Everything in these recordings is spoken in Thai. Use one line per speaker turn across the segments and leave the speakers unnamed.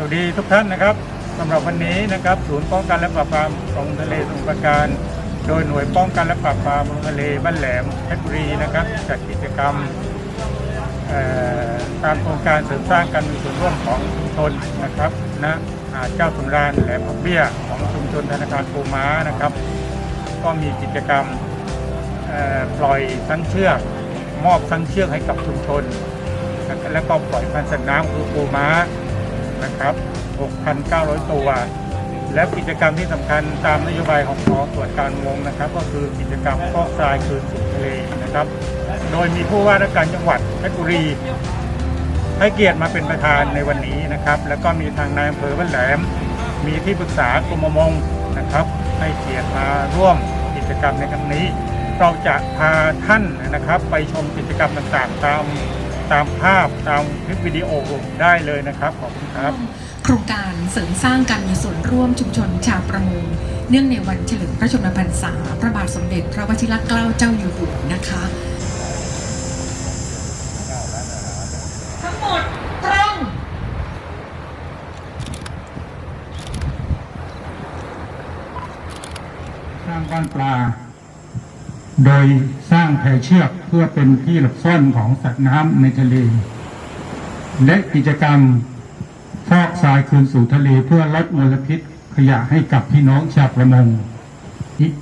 สวัสดีทุกท่านนะครับสำหรับวันนี้นะครับ ศูนย์ป้องกันและปราบปรามของทะเลสมุทรปราการ โดยหน่วยป้องกันและปราบปรามทะเลบ้านแหลมเพชรบุรีนะครับจัดกิจกรรมตามโครงการเสริมสร้างการมีส่วนร่วมของชุมชนนะครับณหาดเจ้าสำราญแหลมผักเบี้ยของชุมชนธนาคารปูม้านะครับ ก็มีกิจกรรมปล่อยสันเชือก มอบสันเชือกให้กับชุมชน แล้วก็ปล่อยพันสัตว์น้ำคือปูม้า นะครับ 6,900 ตัว และกิจกรรมที่สำคัญตามนโยบายของขอตรวจการวงนะครับ ก็คือกิจกรรมฟอกทรายคืนสู่ทะเลนะครับ โดยมีผู้ว่าราชการจังหวัดเพชรบุรีให้เกียรติมาเป็นประธานในวันนี้นะครับ แล้วก็มีทางนายอำเภอบ้านแหลม มีที่ปรึกษากรมมงนะครับ ให้เกียรติมาร่วมกิจกรรมในครั้งนี้ เราจะพาท่านนะครับ ไปชมกิจกรรมต่างๆ ตาม ตามภาพตามคลิปวิดีโอได้เลยนะครับขอบคุณครับ
โครงการเสริมสร้างการมีส่วนร่วมชุมชนชาวประมงเนื่องในวันเฉลิมพระชนมพรรษาพระบาทสมเด็จพระวชิรเกล้าเจ้าอยู่หัวนะคะ ทั้งหมดตรง
สร้างบ้านปลา โดยสร้างแพเชือกเพื่อเป็นที่หลบซ่อนของสัตว์น้ำในทะเล และกิจกรรมฟอกทรายคืนสู่ทะเลเพื่อลดมลพิษขยะให้กับพี่น้องชาวประมงอีก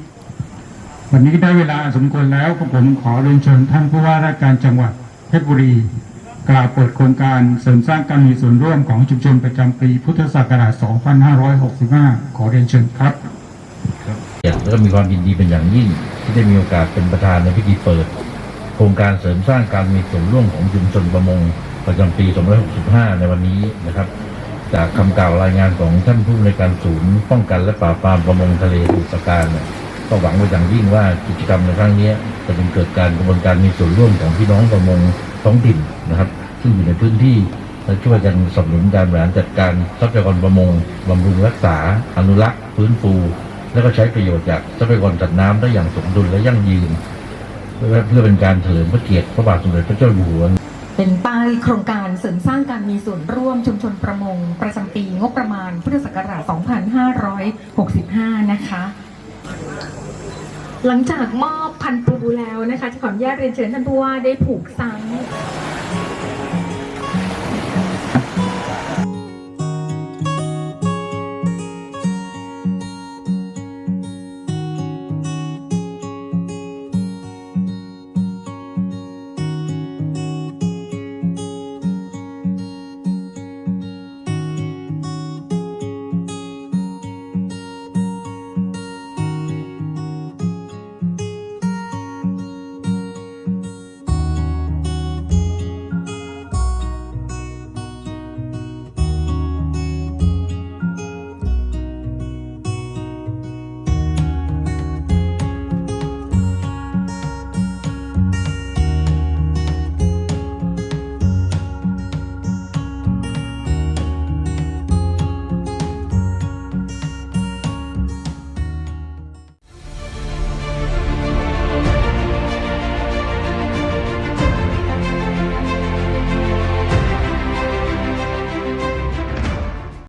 วันนี้ได้เวลาสมควรแล้วผมขอเรียนเชิญท่านผู้ว่าราชการจังหวัดเพชรบุรี กล่าวเปิดโครงการเสริมสร้างการมีส่วนร่วมของชุมชนประจำปีพุทธศักราช 2565 ขอเรียนเชิญครับ
แล้วก็มีความยินดีเป็นอย่างยิ่ง ที่ได้มีโอกาสเป็นประธานในพิธีเปิด โครงการเสริมสร้างการมีส่วนร่วมของชุมชนประมงประจำปี 2565 ในวันนี้นะครับ จากคำกล่าวรายงานของท่านผู้ในการศูนย์ป้องกันและปราบปรามประมงทะเลสมุทรปราการเนี่ยก็หวังไว้อย่างยิ่งว่ากิจกรรมในครั้งนี้จะเป็นเกิดการกระบวนการมีส่วนร่วมของพี่น้องประมงท้องถิ่นนะครับ ซึ่งอยู่ในพื้นที่และช่วยกันสนับสนุนการบริหารจัดการทรัพยากรประมงบำรุงรักษา อนุรักษ์ ฟื้นฟู และก็ใช้ประโยชน์จากทรัพยากรสัตว์น้ำได้อย่างสมดุลและยั่งยืน เพื่อเพื่อเป็นการเฉลิมพระเกียรติพระบาทสมเด็จพระเจ้าอยู่หัว
เป็นป้ายโครงการเสริมสร้างการมีส่วนร่วมชุมชนประมง ประจำปีงบประมาณพุทธศักราช 2565 นะคะ
หลังจากมอบพันปูแล้วนะคะจะขออนุญาตเรียนเชิญท่านผู้ว่าได้ผูกซัง